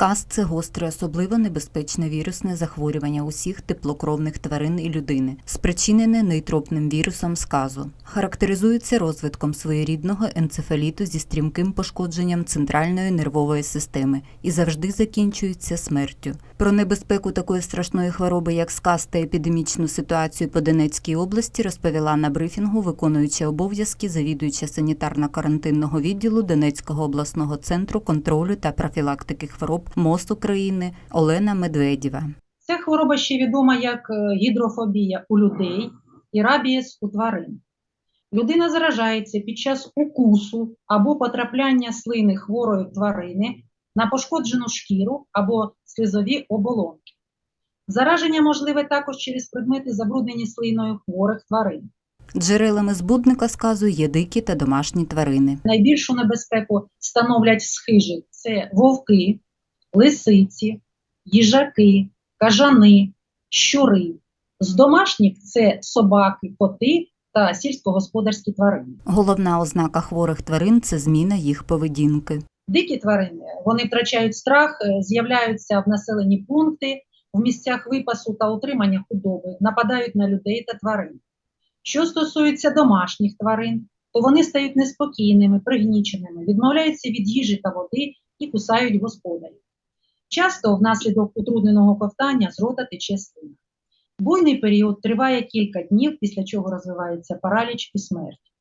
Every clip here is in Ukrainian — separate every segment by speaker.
Speaker 1: Сказ це гостре, особливо небезпечне вірусне захворювання усіх теплокровних тварин і людини, спричинене нейтропним вірусом сказу. Характеризується розвитком своєрідного енцефаліту зі стрімким пошкодженням центральної нервової системи і завжди закінчується смертю. Про небезпеку такої страшної хвороби, як сказ та епідемічну ситуацію по Донецькій області, розповіла на брифінгу виконуюча обов'язки завідуюча санітарно-карантинного відділу Донецького обласного центру контролю та профілактики хвороб МОЗ України Олена Медведєва.
Speaker 2: Ця хвороба ще відома як е, гідрофобія у людей і рабієс у тварин. Людина заражається під час укусу або потрапляння слини хворої тварини на пошкоджену шкіру або слизові оболонки. Зараження можливе також через предмети, забруднені слиною хворих тварин.
Speaker 1: Джерелами збудника сказу є дикі та домашні тварини.
Speaker 2: Найбільшу небезпеку становлять схижі – це вовки, лисиці, їжаки, кажани, щури. З домашніх це собаки, коти та сільськогосподарські тварини.
Speaker 1: Головна ознака хворих тварин це зміна їх поведінки.
Speaker 2: Дикі тварини вони втрачають страх, е, з'являються в населені пункти, в місцях випасу та утримання худоби, нападають на людей та тварин. Що стосується домашніх тварин, то вони стають неспокійними, пригніченими, відмовляються від їжі та води і кусають господарів. Часто внаслідок утрудненого ковтання з рота тече слина. Буйний період триває кілька днів, після чого розвивається параліч і смерть.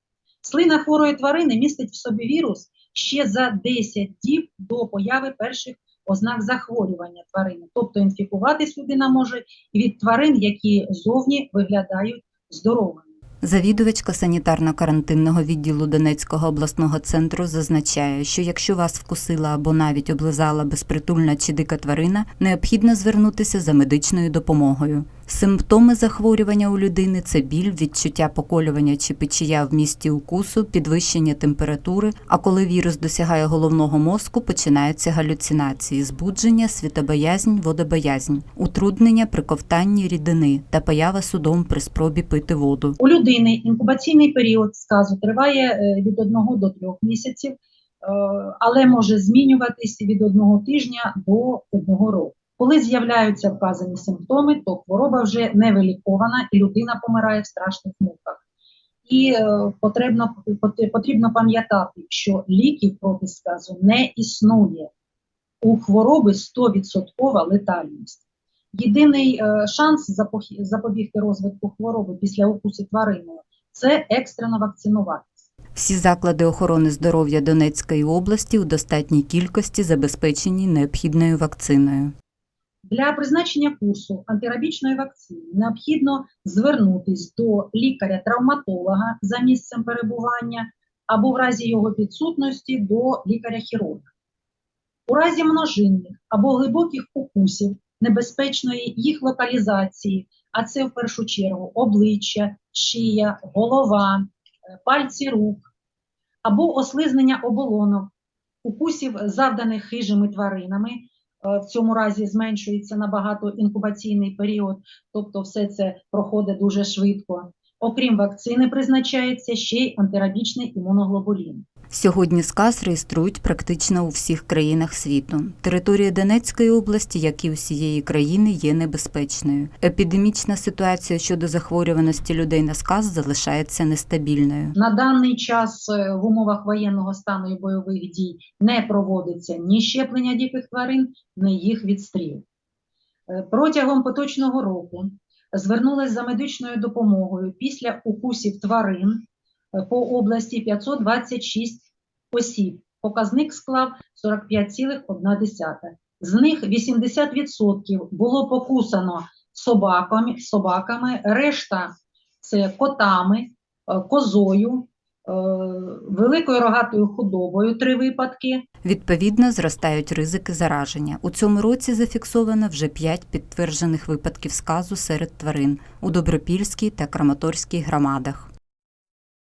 Speaker 2: Слина хворої тварини містить в собі вірус ще за 10 діб до появи перших ознак захворювання тварини. Тобто інфікуватись людина може від тварин, які зовні виглядають здоровими.
Speaker 1: Завідувачка санітарно-карантинного відділу Донецького обласного центру зазначає, що якщо вас вкусила або навіть облизала безпритульна чи дика тварина, необхідно звернутися за медичною допомогою. Симптоми захворювання у людини це біль, відчуття поколювання чи печія в місті укусу, підвищення температури. А коли вірус досягає головного мозку, починаються галюцинації, збудження, світобоязнь, водобоязнь, утруднення при ковтанні рідини та поява судом при спробі пити воду.
Speaker 2: У людини інкубаційний період сказу триває е, від 1 до 3 місяців, е, але може змінюватись від одного тижня до одного року. Коли з'являються вказані симптоми, то хвороба вже не вилікована і людина помирає в страшних муках. І е, потрібно, потрібно пам'ятати, що ліків проти сказу не існує. У хвороби 100% летальність. Єдиний е, шанс запобігти розвитку хвороби після укусу твариною це екстрено вакцинуватися.
Speaker 1: Всі заклади охорони здоров'я Донецької області у достатній кількості забезпечені необхідною вакциною.
Speaker 2: Для призначення курсу антирабічної вакцини необхідно звернутись до лікаря-травматолога за місцем перебування або в разі його відсутності до лікаря-хірурга. У разі множинних або глибоких укусів небезпечної їх локалізації, а це в першу чергу обличчя, шия, голова, е, пальці рук, або ослизнення оболонок, укусів, завданих хижими тваринами, е, в цьому разі зменшується набагато інкубаційний період, тобто все це проходить дуже швидко. Окрім вакцини, призначається ще й антирабічний імуноглобулін.
Speaker 1: Сьогодні сказ реєструють практично у всіх країнах світу. Територія Донецької області, як і усієї країни, є небезпечною. Епідемічна ситуація щодо захворюваності людей на сказ залишається нестабільною.
Speaker 2: На даний час е, в умовах воєнного стану і бойових дій не проводиться ні щеплення диких тварин, ні їх відстріл. Е, Протягом поточного року звернулась за медичною допомогою після укусів тварин по області 526 осіб. Показник склав 45,1. З них 80% було покусано собаками, собаками решта це котами, е, козою, е, великою рогатою худобою три випадки.
Speaker 1: Відповідно, зростають ризики зараження. У цьому році зафіксовано вже 5 підтверджених випадків сказу серед тварин у Добропільській та Краматорській громадах.